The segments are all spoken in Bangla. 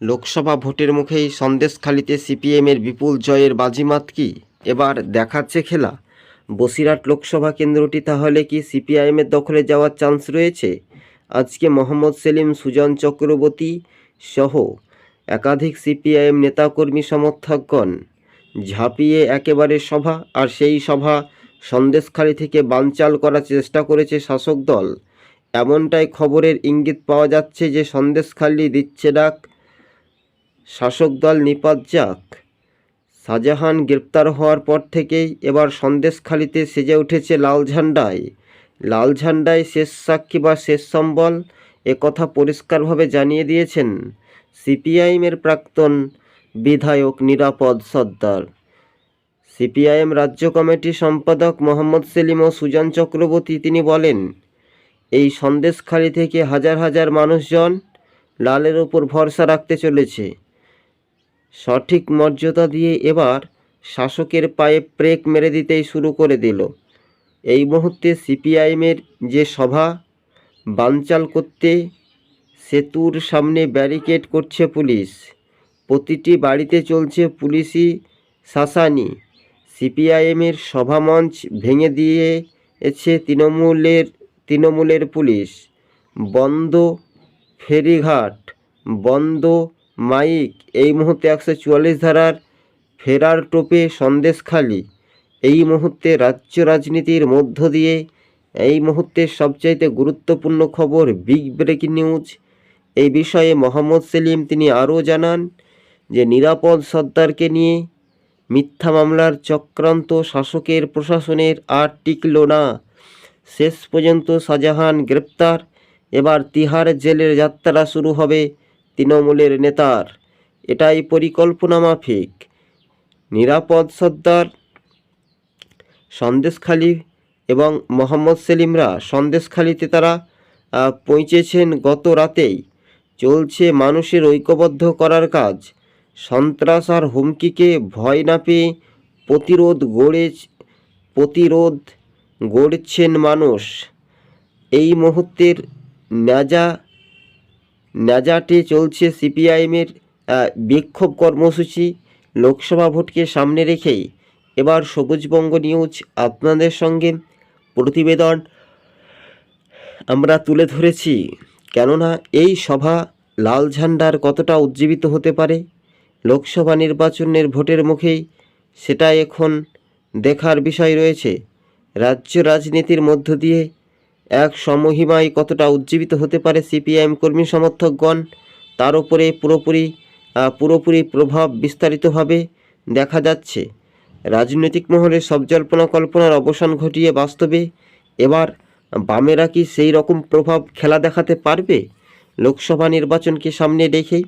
লোকসভা ভোটের মুখেই সন্দেশখালিতে সিপিএমের বিপুল জয়ের বাজিমাত কি? এবার দেখাচ্ছে খেলা। বসিরহাট লোকসভা কেন্দ্রটি তাহলে কি সিপিআইএমের দখলে যাওয়ার চান্স রয়েছে? আজকে মোহাম্মদ সেলিম, সুজন চক্রবর্তী সহ একাধিক সিপিআইএম নেতাকর্মী সমর্থকগণ ঝাঁপিয়ে একেবারে সভা, আর সেই সভা সন্দেশখালি থেকে বানচাল করার চেষ্টা করেছে শাসক দল। এমনটাই খবরের ইঙ্গিত পাওয়া যাচ্ছে যে সন্দেশখালি দিচ্ছে ডাক শাসক দল নিপাত যাক। শাহজাহান গ্রেপ্তার হওয়ার পর থেকেই এবার সন্দেশখালিতে সেজে উঠেছে লাল ঝান্ডায়। লাল ঝান্ডায় শেষ সাক্ষী বা শেষ সম্বল কথা পরিষ্কারভাবে জানিয়ে দিয়েছেন সিপিআইএমের প্রাক্তন বিধায়ক নিরাপদ সর্দার। সিপিআইএম রাজ্য কমিটি সম্পাদক মোহাম্মদ সেলিম ও সুজন চক্রবর্তী তিনি বলেন, এই সন্দেশখালি থেকে হাজার হাজার মানুষজন লালের ওপর ভরসা রাখতে চলেছে। সঠিক মর্যাদা দিয়ে এবার শাসকের পায়ে প্রেক মেরে দিতেই শুরু করে দিল। এই মুহূর্তে সিপিআইএমের যে সভা, বানচাল করতে সেতুর সামনে ব্যারিকেড করছে পুলিশ। প্রতিটি বাড়িতে চলছে পুলিশি শাসানি। সিপিআইএমের সভামঞ্চ ভেঙে দিয়েছে তৃণমূলের তৃণমূলের পুলিশ। বন্ধ ফেরিঘাট, বন্ধ মাইক, এই মুহূর্তে একশো চুয়াল্লিশ ধারার ফেরার টোপে সন্দেশখালি এই মুহূর্তে রাজ্য রাজনীতির মধ্য দিয়ে এই মুহূর্তের সবচাইতে গুরুত্বপূর্ণ খবর বিগ ব্রেকিং নিউজ। এই বিষয়ে মোহাম্মদ সেলিম তিনি আরও জানান যে, নিরাপদ সর্দারকে নিয়ে মিথ্যা মামলার চক্রান্ত শাসকের প্রশাসনের আর টিকল না। শেষ পর্যন্ত শাহজাহান গ্রেপ্তার। এবার তিহার জেলের যাত্রা শুরু হবে তৃণমূলের নেতার। এটাই পরিকল্পনা মাফিক। নিরাপদ সর্দার সন্দেশখালি এবং মোহাম্মদ সেলিমরা সন্দেশখালিতে তারা পৌঁছেছেন গত রাতেই। চলছে মানুষের ঐক্যবদ্ধ করার কাজ। সন্ত্রাস আর হুমকিকে ভয় না পেয়ে প্রতিরোধ গড়ে, প্রতিরোধ গড়ছেন মানুষ। এই মুহূর্তের ন্যাজা ন্যাজাটে চলছে সিপিআইএমের বিক্ষোভ কর্মসূচি। লোকসভা ভোটকে সামনে রেখেই এবার সবুজবঙ্গ নিউজ আপনাদের সঙ্গে। প্রতিবেদন আমরা তুলে ধরেছি, কেননা এই সভা লাল ঝান্ডার কতটা উজ্জীবিত হতে পারে? লোকসভা নির্বাচনের ভোটের মুখেই সেটা এখন দেখার বিষয় রয়েছে। রাজ্য রাজনীতির মধ্য দিয়ে এক সমহিমায় কতটা উজ্জীবিত হতে পারে সিপিআইএম কর্মী সমর্থকগণ, তার উপরে পুরোপুরি পুরোপুরি প্রভাব বিস্তারিতভাবে দেখা যাচ্ছে। রাজনৈতিক মহলে সব জল্পনা কল্পনার অবসান ঘটিয়ে বাস্তবে এবার বামেরা কি সেই রকম প্রভাব খেলা দেখাতে পারবে? লোকসভা নির্বাচনকে সামনে রেখেই।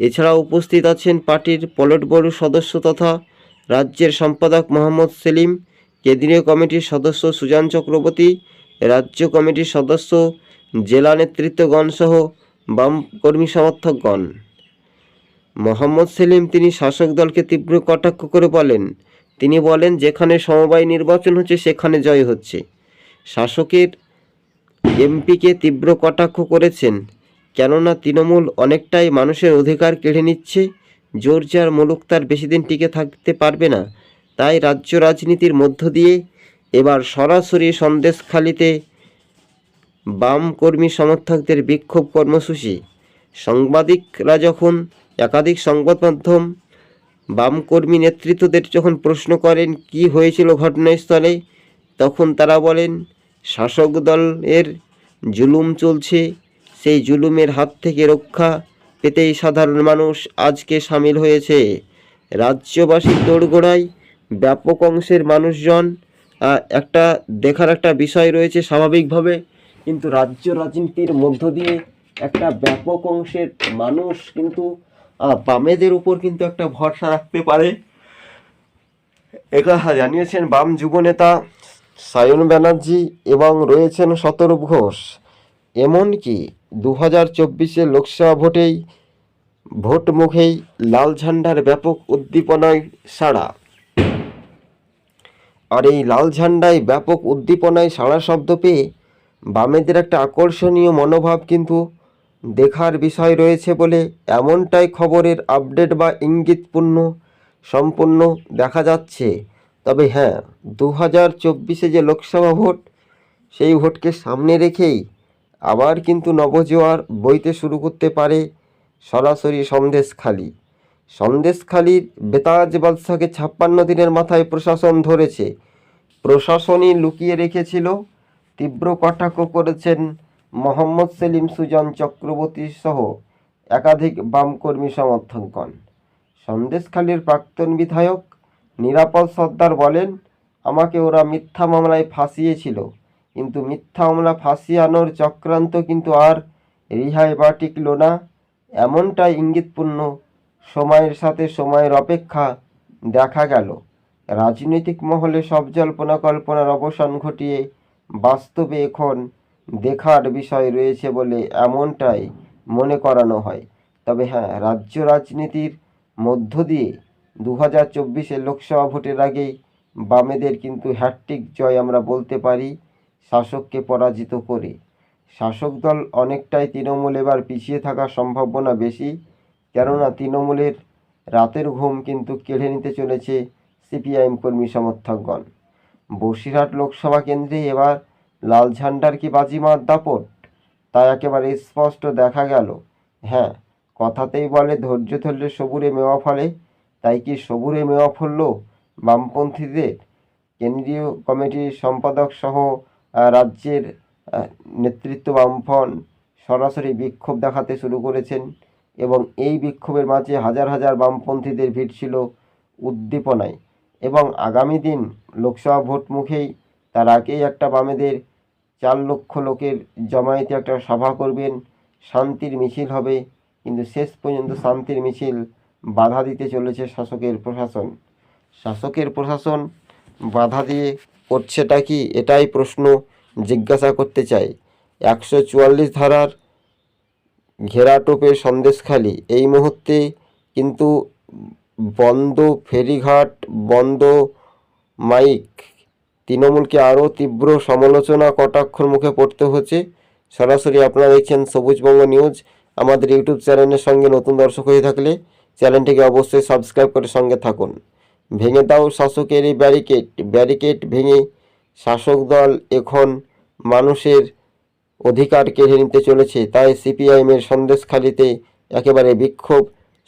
এছাড়া উপস্থিত আছেন পার্টির পলট ব্যুরো সদস্য তথা রাজ্যের সম্পাদক মোহাম্মদ সেলিম, কেন্দ্রীয় কমিটির সদস্য সুজান চক্রবর্তী রাজ্য কমিটির সদস্য, জেলা নেতৃত্বগণ সহ বাম কর্মী সমর্থকগণ। মোহাম্মদ সেলিম তিনি শাসক দলকে তীব্র কটাক্ষ করে বলেন, তিনি বলেন, যেখানে সমবায় নির্বাচন হচ্ছে, সেখানে জয় হচ্ছে। শাসকের এমপিকে তীব্র কটাক্ষ করেছেন, কেননা তৃণমূল অনেকটাই মানুষের অধিকার কেড়ে নিচ্ছে, জোর যার মুলুক তার বেশি দিন টিকে থাকতে পারবে না। তাই রাজ্য রাজনীতির মধ্য দিয়ে এবার সরাসরি সন্দেশখালিতে বাম কর্মী সমর্থকদের বিক্ষোভ কর্মসূচি। সাংবাদিকরা যখন একাধিক সংবাদ মাধ্যম বাম কর্মী নেতৃত্বদের যখন প্রশ্ন করেন, কি হয়েছিল ঘটনাস্থলে? তখন তারা বলেন, শাসক দলের জুলুম চলছে। সেই জুলুমের হাত থেকে রক্ষা পেতেই সাধারণ মানুষ আজকে সামিল হয়েছে। রাজ্যবাসীর দোরগোড়ায় ব্যাপক অংশের মানুষজন একটা দেখার একটা বিষয় রয়েছে স্বাভাবিকভাবে, কিন্তু রাজ্য রাজনীতির মধ্য দিয়ে একটা ব্যাপক অংশের মানুষ কিন্তু বামেদের উপর কিন্তু একটা ভরসা রাখতে পারে। একথা জানিয়েছেন বাম যুবনেতা সায়ন ব্যানার্জি এবং রয়েছেন শতরূপ ঘোষ। এমনকি দু হাজার চব্বিশে লোকসভা ভোটেই ভোট মুখেই লাল ঝান্ডার ব্যাপক উদ্দীপনায় সাড়া। আর এই লাল ঝান্ডায় ব্যাপক উদ্দীপনায় সাড়া শব্দ পেয়ে বামেদের একটা আকর্ষণীয় মনোভাব কিন্তু দেখার বিষয় রয়েছে বলে এমনটাই খবরের আপডেট বা ইঙ্গিতপূর্ণ সম্পূর্ণ দেখা যাচ্ছে। তবে হ্যাঁ দু হাজার চব্বিশে যে লোকসভা ভোট, সেই ভোটকে সামনে রেখেই আবার কিন্তু নবজোয়ার বইতে শুরু করতে পারে সরাসরি সন্দেশখালি। সন্দেশখালির বেতাজ বাদশাকে ছাপ্পান্ন দিনের মাথায় প্রশাসন ধরেছে। প্রশাসনই লুকিয়ে রেখেছিল। তীব্র কটাক্ষ করেছেন মোহাম্মদ সেলিম সুজন চক্রবর্তী সহ একাধিক বামকর্মী সমর্থকগণ। সন্দেশখালীর প্রাক্তন বিধায়ক নিরাপদ সর্দার বলেন, আমাকে ওরা মিথ্যা মামলায় ফাঁসিয়েছিল। কিন্তু মিথ্যা মামলা ফাঁসিয়ানোর চক্রান্ত কিন্তু আর রিহাই বা টিকল না। এমনটাই ইঙ্গিতপূর্ণ সময়ের সাথে সময়ের অপেক্ষা দেখা গেল। রাজনৈতিক মহলে সব জল্পনা কল্পনার অবসান ঘটিয়ে বাস্তবে এখন দেখার বিষয় রয়েছে বলে এমনটাই মনে করানো হয়। তবে হ্যাঁ রাজ্য রাজনীতির মধ্য দিয়ে দু হাজার চব্বিশের লোকসভা ভোটের আগেই বামেদের কিন্তু হ্যাট্রিক জয় আমরা বলতে পারি শাসককে পরাজিত করে। শাসক দল অনেকটাই তৃণমূল এবার পিছিয়ে থাকার সম্ভাবনা বেশি। কেননা তৃণমূলের রাতের ঘুম কিন্তু কেড়ে নিতে চলেছে সিপিআইএম কর্মী সমর্থকগণ। বসিরহাট লোকসভা কেন্দ্রে এবার লাল ঝান্ডার কি বাজিমাত দাপট? তা একেবারে স্পষ্ট দেখা গেল। হ্যাঁ কথাতেই বলে ধৈর্য ধরলে সবুরে মেওয়া ফলে, তাই কি সবুরে মেওয়া ফলল বামপন্থীদের? কেন্দ্রীয় কমিটির সম্পাদক সহ রাজ্যের নেতৃত্ব বামফন সরাসরি বিক্ষোভ দেখাতে শুরু করেছেন এবং এই বিক্ষোভের মাঝে হাজার হাজার বামপন্থীদের ভিড় ছিল উদ্দীপনায় এবং আগামী দিন লোকসভা ভোট মুখেই তার আগেই একটা বামেদের চার লক্ষ লোকের জমায়েতে একটা সভা করবেন, শান্তির মিছিল হবে, কিন্তু শেষ পর্যন্ত শান্তির মিছিল বাধা দিতে চলেছে শাসকের প্রশাসন। শাসকের প্রশাসন বাধা দিয়ে করছেটা কি? এটাই প্রশ্ন জিজ্ঞাসা করতে চাই। একশো চুয়াল্লিশ ধারার ঘেরাটোপের সন্দেশখালি। এই মুহূর্তে কিন্তু বন্ধ ফেরিঘাট, বন্ধ মাইক। তৃণমূলকে আরও তীব্র সমালোচনা কটাক্ষর মুখে পড়তে হচ্ছে। সরাসরি আপনারা দেখছেন সবুজবঙ্গ নিউজ। আমাদের ইউটিউব চ্যানেলের সঙ্গে নতুন দর্শক হয়ে থাকলে চ্যানেলটিকে অবশ্যই সাবস্ক্রাইব করে সঙ্গে থাকুন। ভেঙে দাও শাসকের এই ব্যারিকেড। ব্যারিকেড ভেঙে শাসক দল এখন মানুষের অধিকার কেড়ে নিতে চলেছে, তাই সিপিআইএমের সন্দেশখালিতে একেবারে বিক্ষোভ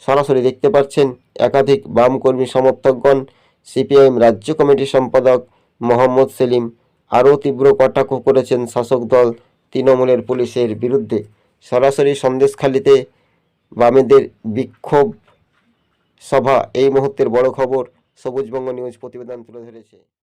সরাসরি দেখতে পাচ্ছেন একাধিক বাম কর্মী সমর্থকগণ। সিপিআইএম রাজ্য কমিটির সম্পাদক মোহাম্মদ সেলিম আরও তীব্র কটাক্ষ করেছেন শাসক দল তৃণমূলের পুলিশের বিরুদ্ধে। সরাসরি সন্দেশখালিতে বামেদের বিক্ষোভ সভা, এই মুহূর্তের বড় খবর সবুজবঙ্গ নিউজ প্রতিবেদন তুলে ধরেছে।